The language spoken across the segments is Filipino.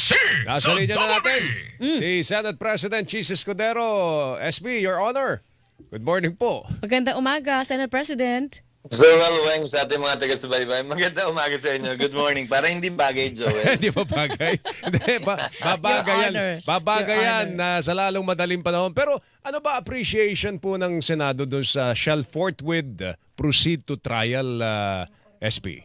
Saksi Nasa linya na natin Mm. si Senate President Cheese Escudero. SB, Your Honor. Good morning po. Magandang umaga, Senate President. Joel Weng sa ating mga taga-subaybay. Maganda umaga sa inyo. Good morning. Para hindi bagay, Joel. Hindi ba bagay? Hindi, ba, babagayan. Your Honor. Babagayan Your na sa lalong madaling panahon. Pero ano ba appreciation po ng Senado doon sa shall forthwith proceed to trial, uh, SB?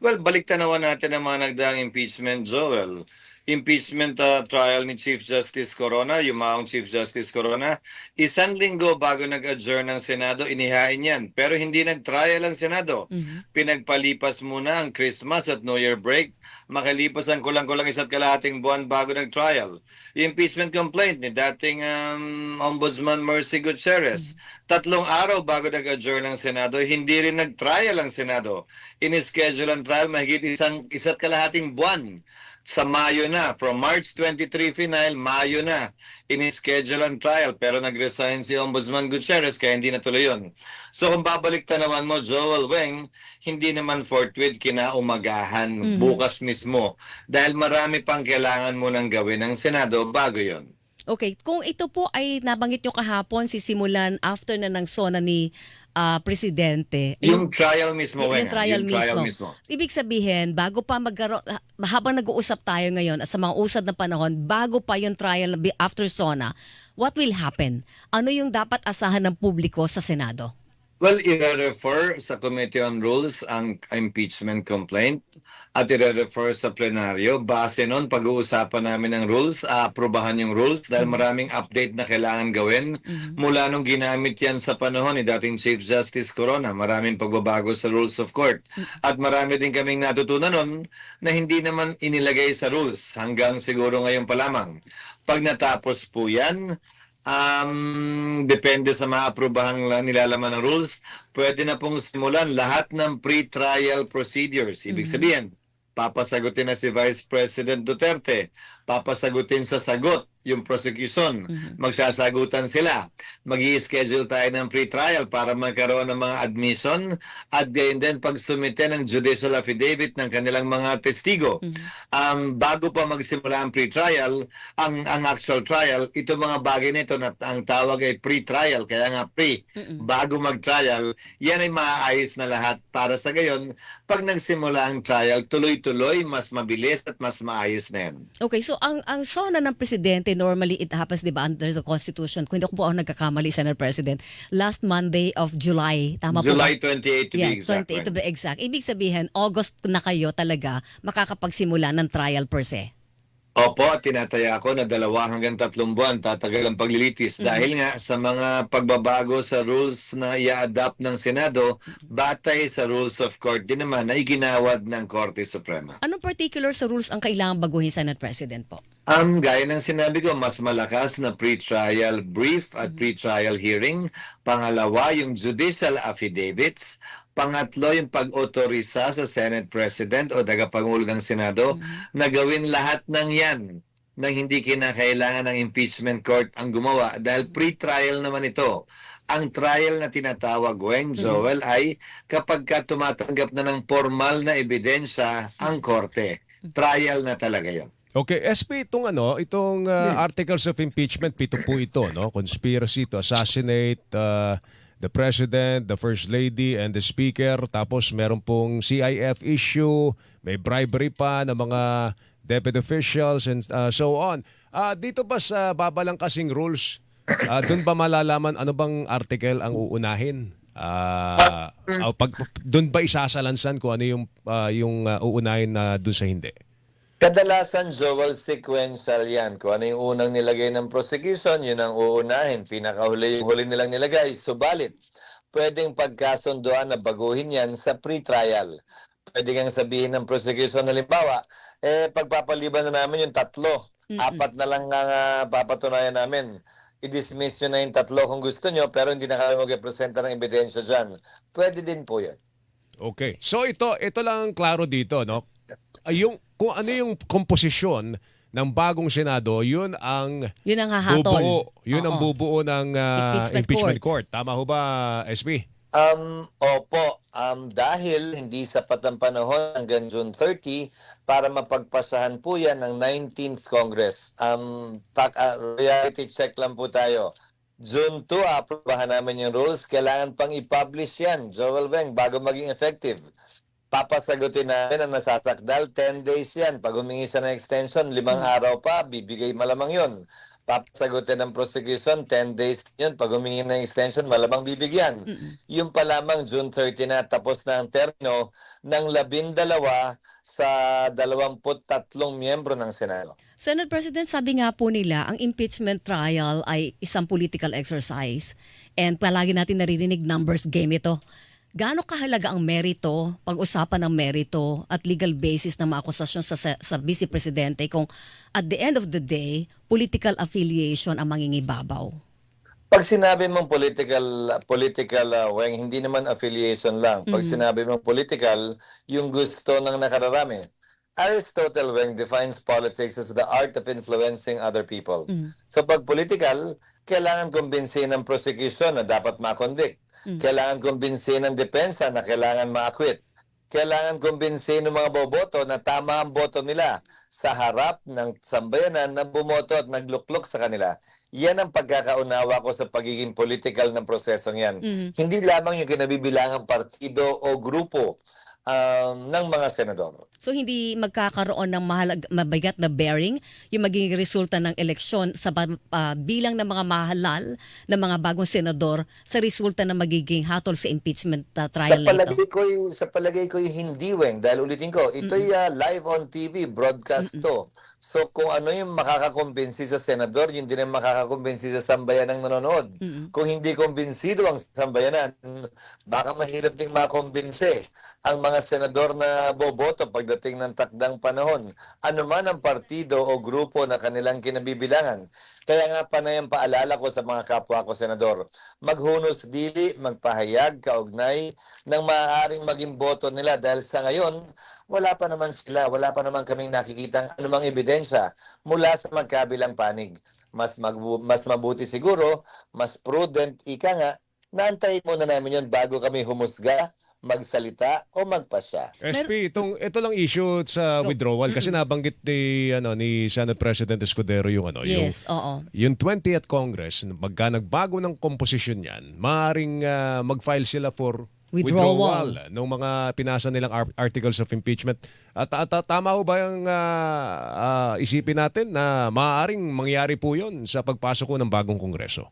Well, balik tanawan natin ang mga nagdaang impeachment, Joel. Impeachment uh, trial ni Chief Justice Corona, yung maong Chief Justice Corona, isang linggo bago nag-adjourn ng Senado, inihain yan. Pero hindi nag-trial ang Senado. Pinagpalipas muna ang Christmas at New Year break. Makalipas ang kulang-kulang isa't kalahating buwan bago nag-trial. Impeachment complaint ni dating um, Ombudsman Mercy Gutierrez. Tatlong araw bago nag-adjourn ng Senado, hindi rin nag-trial ang Senado. In-schedule ang trial mahigit isang isa't kalahating buwan sa Mayo na. From March 23 final, Mayo na. In-schedule ang trial pero nag-resign si Ombudsman Gutierrez kaya hindi natuloy yun. So kung babalik tanawan mo, Joel Weng, hindi naman forthwith kinaumagahan bukas mismo dahil marami pang kailangan mo nang gawin ng Senado bago yon. Okay, kung ito po ay nabanggit nyo kahapon, sisimulan after na ng sona ni ah, Presidente. Yung trial mismo, yung, yung trial, yung mismo. trial mismo. Ibig sabihin, bago pa magkaroon, habang nag-uusap tayo ngayon sa mga usad na panahon, bago pa yung trial after SONA, what will happen? Ano yung dapat asahan ng publiko sa Senado? Well, i-refer sa Committee on Rules ang impeachment complaint at i-refer sa plenaryo. Base nun, pag-uusapan namin ng rules, aaprubahan yung rules dahil maraming update na kailangan gawin. Mula nung ginamit yan sa panahon ni dating Chief Justice Corona, maraming pagbabago sa rules of court. At marami din kaming natutunan nun na hindi naman inilagay sa rules hanggang siguro ngayon pa lamang. Pag natapos po yan, Um, depende sa maaprobahang la- nilalaman ng rules, pwede na pong simulan lahat ng pre-trial procedures. Ibig sabihin, papasagutin na si Vice President Duterte, papasagutin sa sagot yung prosecution, magsasagutan sila. mag schedule tayo ng pre-trial para magkaroon ng mga admission at gayon din pag sumite ng judicial affidavit ng kanilang mga testigo. Um, bago pa magsimula ang pre-trial, ang, ang actual trial, ito mga bagay nito na ang tawag ay pre-trial, kaya nga pre, bago mag-trial, yan ay maayos na lahat para sa gayon, pag nagsimula ang trial, tuloy-tuloy, mas mabilis at mas maayos na yan. Okay, so ang ang SONA ng presidente normally it happens 'di ba under the constitution. Kung hindi ko po ako nagkakamali Senate President, last Monday of July, tama po ba? July 28 to be Yeah, exact. 28 to be exact. Ibig sabihin, August na kayo talaga makakapagsimula ng trial per se. Opo, at tinataya ako na dalawa hanggang tatlong buwan tatagal ang paglilitis. Dahil nga sa mga pagbabago sa rules na i-adapt ng Senado, batay sa rules of court din naman na iginawad ng Korte Suprema. Anong particular sa rules ang kailangan baguhin Senate President po? Ang gaya ng sinabi ko, mas malakas na pre-trial brief at pre-trial hearing. Pangalawa, yung judicial affidavits. Pangatlo, yung pag-autorisa sa Senate President o tagapangulo ng Senado na gawin lahat ng yan na hindi kinakailangan ng impeachment court ang gumawa dahil pre-trial naman ito. Ang trial na tinatawag, Weng, Joel, ay kapag ka tumatanggap na ng formal na ebidensya ang korte. Trial na talaga yon. Okay, SP itong ano, itong uh, articles of impeachment pito po ito, no? Conspiracy to assassinate uh, the president, the first lady and the speaker. Tapos meron pong CIF issue, may bribery pa ng mga deputy officials and uh, so on. Ah, dito ba sa babalang kasing rules, ah, doon ba malalaman ano bang article ang uunahin? Ah, ah, pag doon ba isasalansan kung ano yung ah, yung ah, uunahin na doon sa hindi? Kadalasan, Joel, sequential yan. Kung ano yung unang nilagay ng prosecution, yun ang uunahin. Pinakahuli yung huli nilang nilagay. Subalit, pwedeng pagkasunduan na baguhin yan sa pre-trial. Pwede kang sabihin ng prosecution, halimbawa, eh, pagpapaliban na namin yung tatlo. Apat na lang ang ah, papatunayan namin. I-dismiss nyo na yung tatlo kung gusto nyo, pero hindi na kami mag-presenta ng ebidensya dyan. Pwede din po yan. Okay. So ito, ito lang ang klaro dito, no? Ay, Yung kung ano yung komposisyon ng bagong Senado, yun ang Yun ang hahatol. bubuo, yun ang Oo. bubuo ng ah, Impeachment impeachment court. Tama ho ba, SP? Um, opo, um, dahil hindi sapat ang panahon hanggang June 30 para mapagpasahan po yan ng 19th Congress. Um, fact, uh, reality check lang po tayo. June 2, aprobahan namin yung rules. Kailangan pang i-publish yan, Joel Weng, bago maging effective. Papasagutin namin ang nasasakdal, 10 days yan. Pag humingi siya ng extension, limang araw pa, bibigay malamang yon. Papasagutin ng prosecution, 10 days yun. Pag humingi ng extension, malamang bibigyan. Yung pa lamang June 30 na tapos na ang termino ng labindalawa sa 23 miyembro ng Senado. Senate President, sabi nga po nila, ang impeachment trial ay isang political exercise and palagi natin naririnig numbers game ito. Gaano kahalaga ang merito, pag-usapan ng merito at legal basis ng mga akusasyon sa, sa, sa Vice Presidente kung at the end of the day, political affiliation ang mangingibabaw? Pag sinabi mong political political uh, weng, hindi naman affiliation lang. Pag sinabi mong political, yung gusto ng nakararami. Aristotle Weng defines politics as the art of influencing other people. So pag political, kailangan kumbinsin ng prosecution na dapat ma-convict. Kailangan kumbinsin ng depensa na kailangan ma-acquit. Kailangan kumbinsin ng mga boboto na tama ang boto nila sa harap ng sambayanan na bumoto at nagluklok sa kanila. Yan ang pagkakaunawa ko sa pagiging political ng prosesong yan. Hindi lamang yung kinabibilangang partido o grupo um, ng mga senador. So hindi magkakaroon ng mahalag, mabigat na bearing yung magiging resulta ng eleksyon sa ah, bilang ng mga mahalal na mga bagong senador sa resulta ng magiging hatol sa impeachment ah, Sa trial na ito. palagay ko sa palagay ko hindi weng dahil ulitin ko ito'y uh, live on TV broadcast to. So kung ano yung makakakumbinsi sa senador, yun din ang makakakumbinsi sa sambayanang nanonood. Kung hindi kumbinsido ang sambayanan, baka mahirap ding makumbinsi ang mga senador na boboto pagdating ng takdang panahon. Ano man ang partido o grupo na kanilang kinabibilangan. Kaya nga panayang paalala ko sa mga kapwa ko senador, maghunos dili, magpahayag, kaugnay ng maaaring maging boto nila dahil sa ngayon, wala pa naman sila, wala pa naman kaming nakikitang anumang ebidensya mula sa magkabilang panig. Mas, magbu- mas mabuti siguro, mas prudent, ika nga, naantayin muna namin yun bago kami humusga, magsalita o magpasya. SP, itong ito lang issue sa withdrawal kasi nabanggit ni ano ni Senate President Escudero yung ano Yes, oo. yung yung 20th Congress pagka nagbago ng composition yan, maaring ah, mag-file sila for Withdrawal. withdrawal ng mga pinasa nilang ar- articles of impeachment. At, at- at tama ho ba yung ah, ah, isipin natin na maaaring mangyari po 'yon sa pagpasok ko ng bagong kongreso?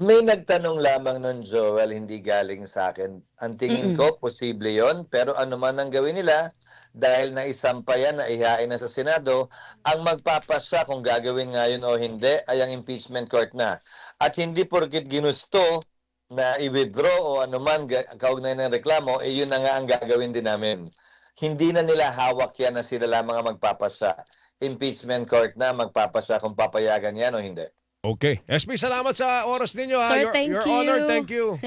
May nagtanong lamang nun, Joel, hindi galing sa akin. Ang tingin ko, posible yon pero ano man ang gawin nila, dahil naisampa yan, na ihain na sa Senado, ang magpapasya kung gagawin ngayon o hindi ay ang impeachment court na. At hindi porkit ginusto na i-withdraw o anuman ga- kaugnay ng reklamo, eh yun na nga ang gagawin din namin. Hindi na nila hawak yan na sila lamang ang magpapasya. Impeachment court na magpapasya kung papayagan yan o hindi. Okay. SP, salamat sa oras ninyo. ha. Sir, You're, thank you're you. honored. Thank you.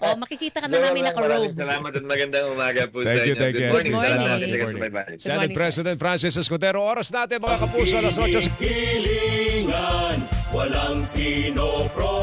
Oh, makikita ka na namin maraming naka-robe. salamat at magandang umaga po Thank sa you, inyo. thank you, Good morning. Good lahat morning. Good morning. Bye-bye. Senate morning, sir. President Francis Escudero. Oras natin mga kapuso. Alas 8. Hilingan, walang pinoprotektahan.